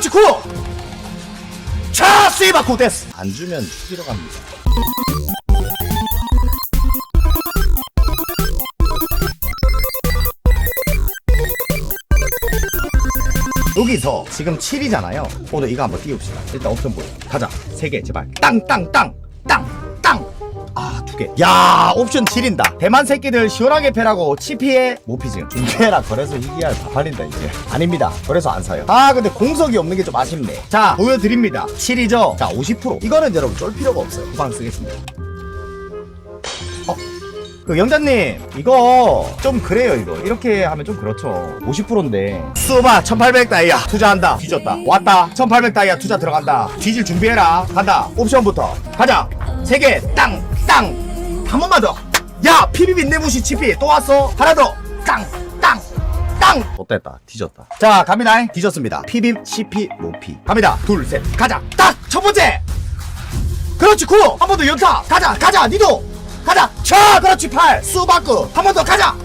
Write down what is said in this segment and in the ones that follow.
그렇지 굿! 차 세이바 굿 됐어. 안 주면 죽이러 갑니다. 여기서 지금 7이잖아요. 오늘 이거 한번 띄웁시다. 일단 옵션 보여. 가자. 3개 제발. 땅땅땅땅땅 아 두 개 야 옵션 7인다. 대만 새끼들 시원하게 패라고 치피에 못 피지. 중계라 그래서 이기야 다 팔린다 이제. 아닙니다. 그래서 안 사요. 아 근데 공석이 없는 게 좀 아쉽네. 자 보여드립니다. 7이죠? 자 50% 이거는 여러분 쫄 필요가 없어요. 후방 쓰겠습니다. 그 영자님 이거 좀 그래요 이거. 이렇게 하면 좀 그렇죠. 50%인데. 수바 1800 다이아 투자한다. 뒤졌다. 왔다. 1800 다이아 투자 들어간다. 뒤질 준비해라. 간다. 옵션부터 가자. 3개. 땅땅 한 번만 더야 PBB 내무시 치피 또 왔어 하나 더 땅 땅땅 못됐다 뒤졌다 자 갑니다 뒤졌습니다 PB CP 모피 갑니다 둘 셋 가자 딱 첫 번째 그렇지 구! 한 번 더 연타! 가자! 가자! 니도! 가자! 차! 그렇지 팔! 수바쿠! 한번 더 가자!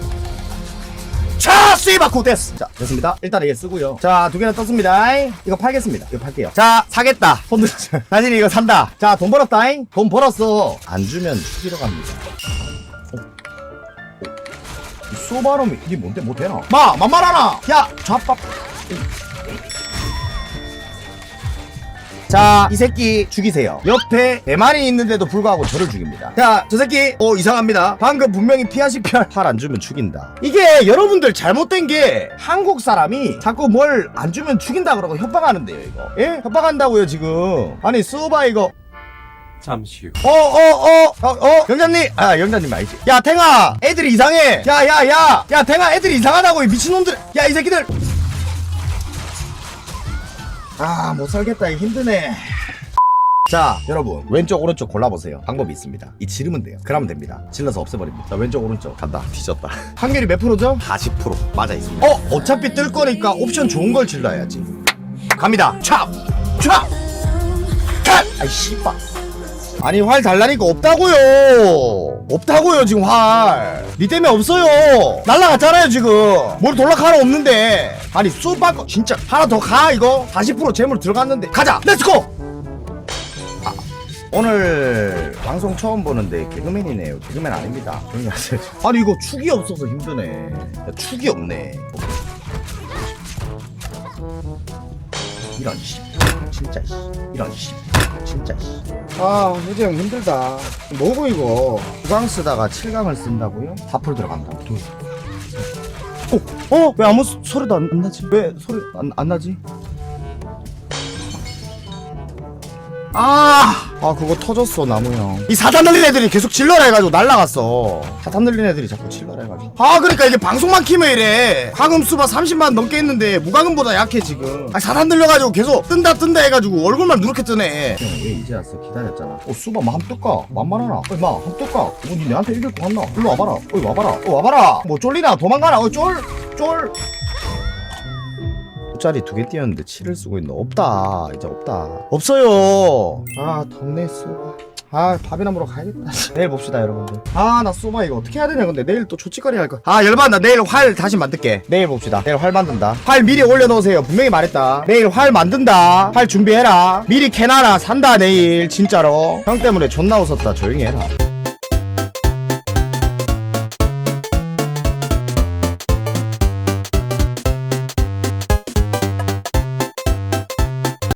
차! 수바쿠 됐어! 자 됐습니다 일단 이게 쓰고요 자 두 개나 떴습니다 이거 팔겠습니다 이거 팔게요 자 사겠다 손 들었어 다시 이거 산다 자 돈 벌었다잉 돈 벌었어 안 주면 죽이러 갑니다 어? 어? 이 수바롬이 이게 뭔데 뭐 되나 마! 만만하나! 야! 좌밥 자, 이 새끼 죽이세요. 옆에 대만이 있는데도 불구하고 저를 죽입니다. 자, 저 새끼, 어, 이상합니다. 방금 분명히 피하시 피할 팔안 주면 죽인다. 이게 여러분들 잘못된 게 한국 사람이 자꾸 뭘 안 주면 죽인다 그러고 협박하는데요, 이거. 예? 협박한다고요, 지금. 아니, 수바 이거. 잠시 후. 어, 어, 어, 어, 어, 영자님. 아, 영자님 알지? 야, 탱아, 애들이 이상해. 야, 야, 야. 야, 탱아, 애들이 이상하다고, 이 미친놈들. 야, 이 새끼들. 아, 못 살겠다. 힘드네. 자, 여러분. 왼쪽, 오른쪽 골라보세요. 방법이 있습니다. 이 지르면 돼요. 그러면 됩니다. 질러서 없애버립니다. 자, 왼쪽, 오른쪽. 간다. 뒤졌다. 확률이 몇 프로죠? 40%. 맞아, 있습니다. 어, 어차피 뜰 거니까 옵션 좋은 걸 질러야지. 갑니다. 찹! 찹! 컷! 아이, 씨발. 아니 활 달라니까 없다고요 없다고요 지금 활 니 때문에 없어요. 날라갔잖아요 지금. 뭘 돌락 하나 없는데. 아니 쏘박 진짜 하나 더 가 이거? 40% 재물 들어갔는데. 가자 렛츠고 아, 오늘 방송 처음 보는데 개그맨이네요. 개그맨 아닙니다. 조용히 하세요. 아니 이거 축이 없어서 힘드네. 야, 축이 없네. 이 런 씨 진짜 씨 이런 씨 진짜 씨. 아 이제 형 힘들다 뭐고 이거 9강 쓰다가 7강을 쓴다고요? 4풀 들어간다 둘 어? 어? 왜 아무 소- 소리도 안, 안 나지? 왜 소리 안, 안 나지? 아! 아 그거 터졌어 나무 형 이 사탄 늘린 애들이 계속 질러라 해가지고 날라갔어. 사탄 늘린 애들이 자꾸 질러라 해가지고. 아 그러니까 이게 방송만 키면 이래. 화금 수바 30만 넘게 했는데 무과금보다 약해 지금. 아 사탄 늘려가지고 계속 뜬다 뜬다 해가지고 얼굴만 누렇게 뜨네. 왜 이제 왔어. 기다렸잖아. 어 수바 마함 뜰까 만만하나? 어이 마함 뜰까 어, 니 내한테 이길 것 같나 일로 와봐라. 어이 와봐라. 어 와봐라. 뭐 쫄리나? 도망가나 어쫄쫄 짜리 두 개 띄었는데 7을 쓰고 있는 없다. 이제 없다. 없어요. 아 덥네 쏘바 아 밥이나 먹으러 가야겠다. 내일 봅시다 여러분들. 아나 쏘바 이거 어떻게 해야 되냐 근데. 내일 또 조치거리 할거 아 열받나 내일 활 다시 만들게. 내일 봅시다. 내일 활 만든다. 활 미리 올려놓으세요. 분명히 말했다. 내일 활 만든다. 활 준비해라. 미리 캐나라 산다 내일. 진짜로. 형 때문에 존나 웃었다. 조용히 해라